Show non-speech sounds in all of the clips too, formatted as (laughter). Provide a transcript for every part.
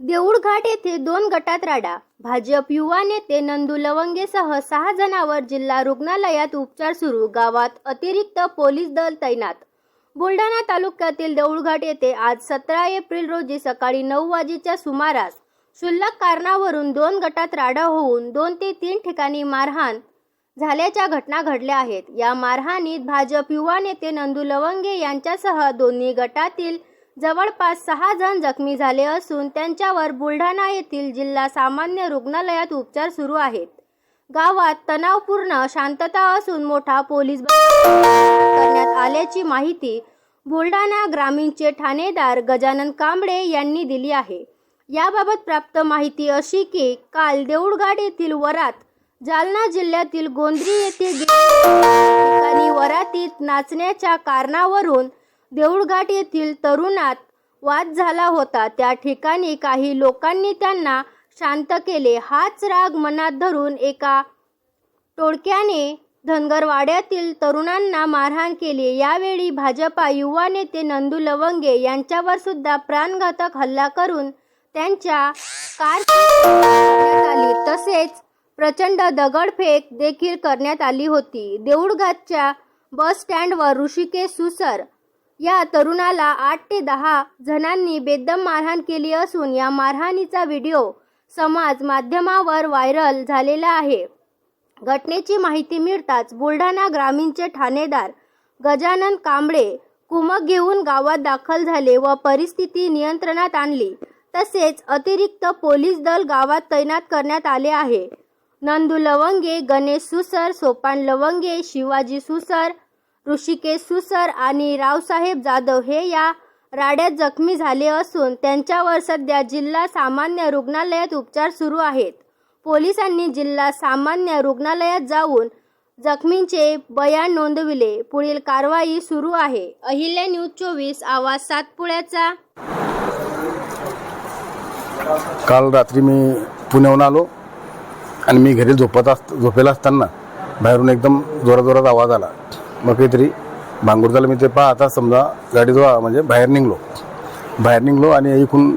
देऊळघाट येथे दोन गटात राडा. भाजप युवा नेते नंदू लवंगेसह सहा जणांवर जिल्हा रुग्णालयात उपचार सुरू गावात अतिरिक्त पोलीस दल तैनात. बुलढाणा तालुक्यातील देऊळघाट येथे आज सतरा एप्रिल रोजी सकाळी नऊ वाजेच्या सुमारास क्षुल्लक कारणावरून दोन गटात राडा होऊन दोन ते तीन ठिकाणी मारहाण झाल्याच्या घटना घडल्या आहेत. या मारहाणीत भाजप युवा नेते नंदू लवंगे यांच्यासह दोन्ही गटातील जवळपास सहा जण जखमी झाले असून त्यांच्यावर बुलढाणा येथील जिल्हा सामान्य रुग्णालयात उपचार सुरू आहेत. गावात तणावपूर्ण शांतता असून मोठा पोलीस करण्यात आल्याची माहिती बुलढाणा ग्रामीणचे ठाणेदार गजानन कांबळे यांनी दिली आहे. याबाबत प्राप्त माहिती अशी की काल देऊळगाड येथील वरात जालना जिल्ह्यातील गोंद्री येथे ठिकाणी वरातीत नाचण्याच्या कारणावरून देऊळघाट येथील तरुणात वाद झाला होता. त्या ठिकाणी काही लोकांनी त्यांना शांत केले. हाच राग मनात धरून एका टोळक्याने धनगरवाड्यातील तरुणांना मारहाण केली. यावेळी भाजपा युवा नेते नंदू लवंगे यांच्यावर सुद्धा प्राणघातक हल्ला करून त्यांच्या कार तसेच प्रचंड दगडफेक देखील करण्यात आली होती. देऊळघाटच्या बस स्टँडवर ऋषिकेश सुसर या तरुणाला आठ ते दहा जणांनी बेदम मारहाण केली असून या मारहाणीचा व्हिडिओ समाज माध्यमावर व्हायरल झालेला आहे. घटनेची माहिती मिळताच बुलढाणा ग्रामीणचे ठाणेदार गजानन कांबळे कुमक घेऊन गावात दाखल झाले व परिस्थिती नियंत्रणात आणली. तसेच अतिरिक्त पोलीस दल गावात तैनात करण्यात आले आहे. नंदू लवंगे गणेश सुसर सोपान लवंगे शिवाजी सुसर ऋषिकेश सुसर आणि रावसाहेब जाधव हे या राड्यात जखमी झाले असून त्यांच्यावर सध्या जिल्हा सामान्य रुग्णालयात उपचार सुरू आहेत. पोलिसांनी जिल्हा सामान्य रुग्णालयात जाऊन जखमींचे बयान नोंदविले. पुढील कारवाई सुरू आहे. अहिल्या न्यूज चोवीस आवाज सातपुड्याचा. काल रात्री मी पुण्याहून आलो. आणि मी घरी झोपत अस झोपेला असताना बाहेरून एकदम जोरात जोरात आवाज आला. मग काहीतरी भांगूर झालं मी ते पाहता समजा गाडी जो म्हणजे बाहेर निघलो. बाहेर निघलो आणि इकून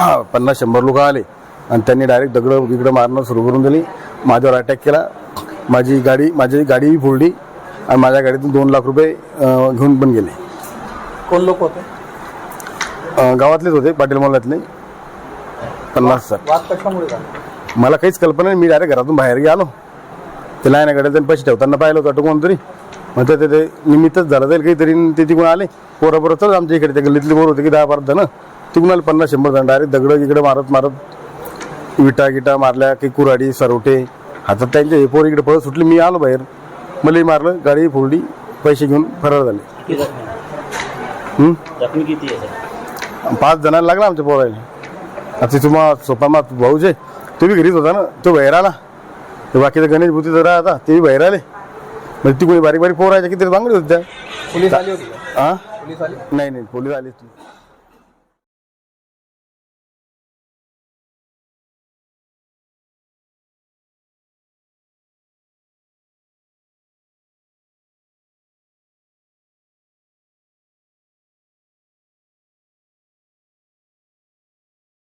(clears throat) पन्नास शंभर लोक आले. आणि त्यांनी डायरेक्ट दगडं बिगडं मारणं सुरू करून दिली. माझ्यावर अटॅक केला. माझी गाडी माझी गाडीही फोडली आणि माझ्या गाडीतून दोन लाख रुपये घेऊन पण गेले. कोण लोक होते? गावातलेच होते पाटील मोहल्ल्यातले. पन्नास झाला? मला काहीच कल्पना नाही. मी डायरेक्ट घरातून बाहेर गेलो ते गाड्या त्यांनी पैसे ठेवताना पाहिलं होतं कोणतरी. मग ते ते निमित्तच झालं. जाईल काहीतरी ते तिकडून आले. पोरं चल आमच्या इकडे. त्या गल्लीतली पोरं होते की दहा बारा जण. तिकडून आले पन्नास शंभर जण डायरेक्ट दगडं इकडे मारत मारत विटा गिटा मारल्या काही कुराडी सरवटे हातात त्यांचे हे पोर इकडे पळत सुटली. मी आलो बाहेर. मलाही मारलं. गाडी फोडली. पैसे घेऊन फरार झाले. पाच जणांना लागला आमच्या पोरायला. आता तुम्हा सोपामा भाऊ जे तो बी घरीच होता ना? तो बाहेर आला. ते बाकीचं गणेश भूती जरा आता ते बी बाहेर आले. म्हणजे ती कोणी बारीक बारीक पोरायच्या किती बांगडी होत्या पोलीस आली होती का? हा पोलीस आली? नाही नाही पोलीस नाही.